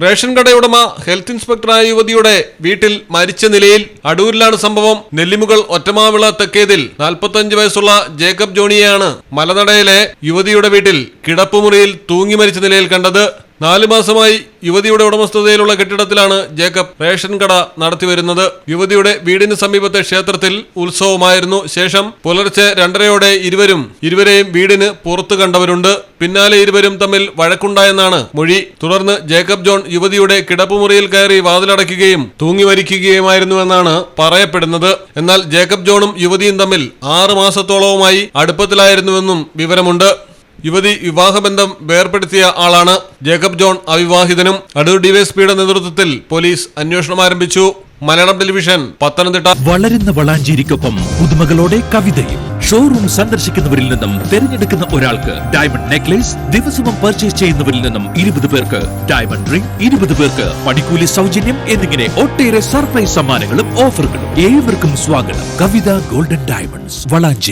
Ration കടയുടമ health ഇൻസ്പെക്ടറായ യുവതിയുടെ വീട്ടിൽ മരിച്ച നിലയിൽ അടൂരിലാണ് സംഭവം. നെല്ലിമുകൾ ഒറ്റമാവിള തെക്കേതിൽ നാൽപ്പത്തഞ്ച് വയസ്സുള്ള ജേക്കബ് ജോണിയെയാണ് മലനടയിലെ യുവതിയുടെ വീട്ടിൽ കിടപ്പുമുറിയിൽ തൂങ്ങി മരിച്ച നിലയിൽ കണ്ടത്. നാലു മാസമായി യുവതിയുടെ ഉടമസ്ഥതയിലുള്ള കെട്ടിടത്തിലാണ് ജേക്കബ് റേഷൻ കട നടത്തിവരുന്നത്. യുവതിയുടെ വീടിന് സമീപത്തെ ക്ഷേത്രത്തിൽ ഉത്സവമായിരുന്നു. ശേഷം പുലർച്ചെ രണ്ടരയോടെ ഇരുവരും ഇരുവരെയും വീടിന് പുറത്തു കണ്ടവരുണ്ട്. പിന്നാലെ ഇരുവരും തമ്മിൽ വഴക്കുണ്ടായെന്നാണ് മൊഴി. തുടർന്ന് ജേക്കബ് ജോൺ യുവതിയുടെ കിടപ്പുമുറിയിൽ കയറി വാതിലടയ്ക്കുകയും തൂങ്ങി മരിക്കുകയുമായിരുന്നുവെന്നാണ് പറയപ്പെടുന്നത്. എന്നാൽ ജേക്കബ് ജോണും യുവതിയും തമ്മിൽ ആറ് മാസത്തോളവുമായി അടുപ്പത്തിലായിരുന്നുവെന്നും വിവരമുണ്ട്. യുവതി വിവാഹബന്ധം വേർപ്പെടുത്തിയ ആളാണ് ജേക്കബ് ജോൺ അവിവാഹിതനും. അടൂർ ഡിവൈഎസ്പിയുടെ നേതൃത്വത്തിൽ പോലീസ് അന്വേഷണം ആരംഭിച്ചു. മലയാളം ടെലിവിഷൻ പത്തനംതിട്ട. വളരുന്ന വളാഞ്ചേരിക്കൊപ്പം പുതുമകളോടെ കവിതയും ഷോറൂം സന്ദർശിക്കുന്നവരിൽ നിന്നും തിരഞ്ഞെടുക്കുന്ന ഒരാൾക്ക് ഡയമണ്ട് നെക്ലേസ് ദിവസവും പർച്ചേസ് ചെയ്യുന്നവരിൽ നിന്നും ഇരുപത് പേർക്ക് ഡയമണ്ട് റിംഗ് ഇരുപത് പേർക്ക് പണിക്കൂലി സൗജന്യം എന്നിങ്ങനെ ഒട്ടേറെ സർപ്രൈസ് സമ്മാനങ്ങളും ഓഫറുകളും ഏവർക്കും സ്വാഗതം. Kavitha golden diamonds Valanchery.